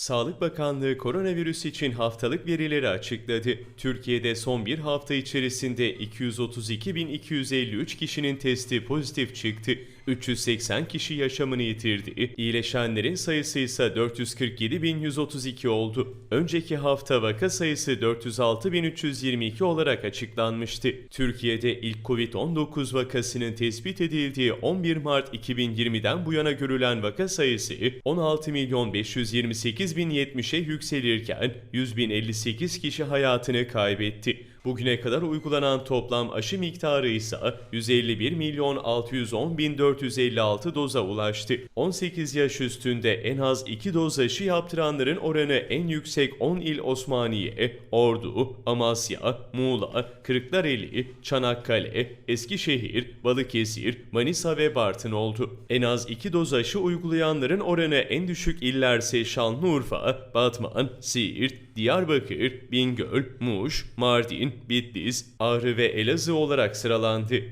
Sağlık Bakanlığı koronavirüs için haftalık verileri açıkladı. Türkiye'de son bir hafta içerisinde 232.253 kişinin testi pozitif çıktı. 380 kişi yaşamını yitirdi. İyileşenlerin sayısı ise 447.132 oldu. Önceki hafta vaka sayısı 406.322 olarak açıklanmıştı. Türkiye'de ilk Covid-19 vakasının tespit edildiği 11 Mart 2020'den bu yana görülen vaka sayısı 16.528.070'e yükselirken 100.058 kişi hayatını kaybetti. Bugüne kadar uygulanan toplam aşı miktarı ise 151 milyon 610 bin 456 doza ulaştı. 18 yaş üstünde en az 2 doz aşı yaptıranların oranı en yüksek 10 il Osmaniye, Ordu, Amasya, Muğla, Kırklareli, Çanakkale, Eskişehir, Balıkesir, Manisa ve Bartın oldu. En az 2 doz aşı uygulayanların oranı en düşük illerse Şanlıurfa, Batman, Siirt, Diyarbakır, Bingöl, Muş, Mardin, Bitlis, Ağrı ve Elazığ olarak sıralandı.